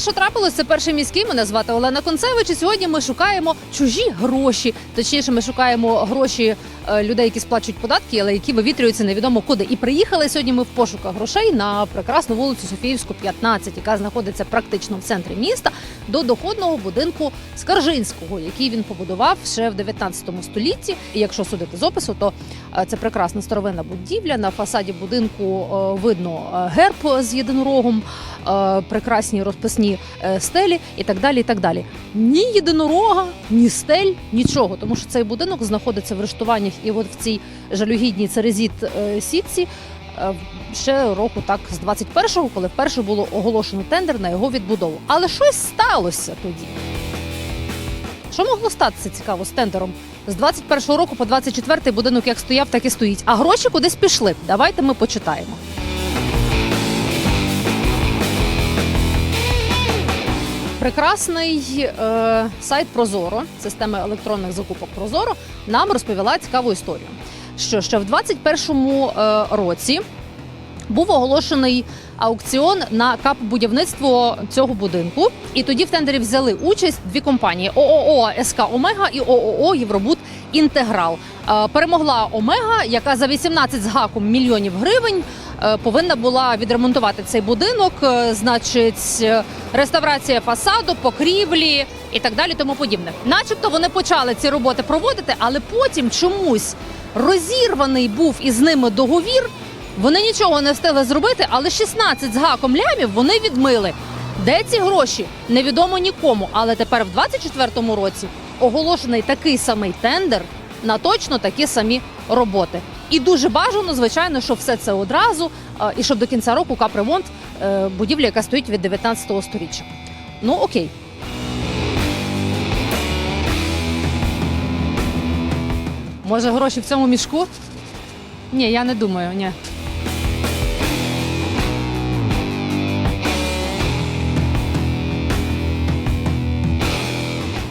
Що трапилось, це перший міський. Мене звати Олена Концевич. І сьогодні ми шукаємо чужі гроші. Точніше, ми шукаємо гроші е, людей, які сплачують податки, але які вивітрюються невідомо куди. І приїхали сьогодні. Ми в пошуках грошей на прекрасну вулицю Софіївську, 15, яка знаходиться практично в центрі міста, до доходного будинку Скаржинського, який він побудував ще в 19 столітті. І якщо судити з опису, то е, це прекрасна старовинна будівля. На фасаді будинку е, видно герб з єдинорогом, прекрасні розписні е, стелі і так далі. І так далі. Ні єдинорога, ні стель, нічого, тому що цей будинок знаходиться в рештуваннях і от в цій жалюгідній церезіт е, сітці. е, Ще року так з 21-го, коли вперше було оголошено тендер на його відбудову. Але щось сталося тоді. Що могло статися цікаво з тендером? З 21-го року по 24-й будинок як стояв, так і стоїть. А гроші кудись пішли. Давайте ми почитаємо. Прекрасний е, сайт Прозоро, система електронних закупок Прозоро, нам розповіла цікаву історію. Що ще в 21-му е, році був оголошений аукціон на капбудівництво цього будинку. І тоді в тендері взяли участь дві компанії: ООО СК Омега і ООО Євробуд Інтеграл. Е, Перемогла Омега, яка за 18 з гаком мільйонів гривень повинна була відремонтувати цей будинок. е, Значить, е, реставрація фасаду, покрівлі і так далі, тому подібне. Начебто вони почали ці роботи проводити, але потім чомусь розірваний був із ними договір. Вони нічого не встигли зробити, але 16 з гаком лямів вони відмили. Де ці гроші? Невідомо нікому. Але тепер в 24-му році оголошений такий самий тендер на точно такі самі роботи. І дуже бажано, звичайно, що все це одразу, і щоб до кінця року капремонт е, будівля, яка стоїть від 19 століття. Ну окей. Може, гроші в цьому мішку? Ні, я не думаю, ні.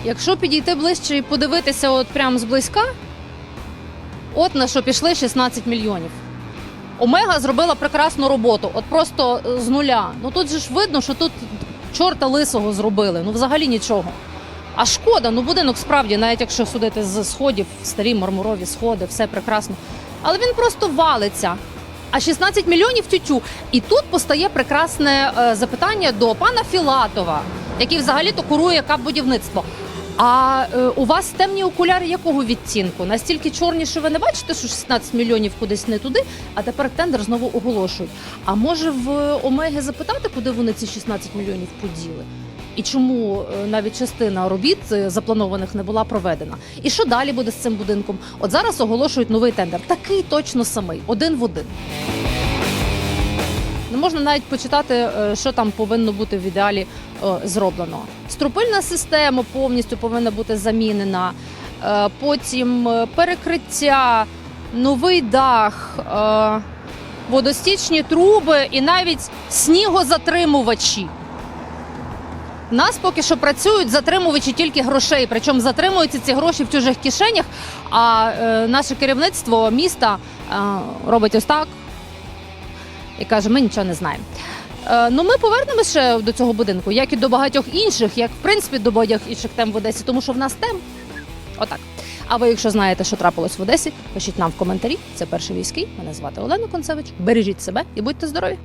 Якщо підійти ближче і подивитися от прямо зблизька, от на що пішли 16 мільйонів. Омега зробила прекрасну роботу, от просто е, з нуля. Ну тут же ж видно, що тут чорта лисого зробили. Ну взагалі нічого. А шкода, ну будинок справді, навіть якщо судити з сходів, старі мармурові сходи, все прекрасно. Але він просто валиться. А 16 мільйонів тютю. І тут постає прекрасне е, запитання до пана Філатова, який взагалі-то курує капбудівництво. А е, у вас темні окуляри якого відтінку? Настільки чорні, що ви не бачите, що 16 мільйонів кудись не туди, а тепер тендер знову оголошують. А може в Омеги запитати, куди вони ці 16 мільйонів поділи? І чому е, навіть частина робіт е, запланованих не була проведена? І що далі буде з цим будинком? От зараз оголошують новий тендер, такий точно самий, один в один. Не можна навіть почитати, е, що там повинно бути в ідеалі е, зроблено. Струпильна система повністю повинна бути замінена. Е, Потім перекриття, новий дах, водостічні труби і навіть снігозатримувачі. У нас поки що працюють затримувачі тільки грошей, причому затримуються ці гроші в чужих кишенях. А наше керівництво міста робить ось так і каже: ми нічого не знаємо. Е, ну, ми повернемося ще до цього будинку, як і до багатьох інших, як в принципі до багатьох інших тем в Одесі, тому що в нас тем. Отак. А ви, якщо знаєте, що трапилось в Одесі, пишіть нам в коментарі. Це перший війський. Мене звати Олена Концевич. Бережіть себе і будьте здорові!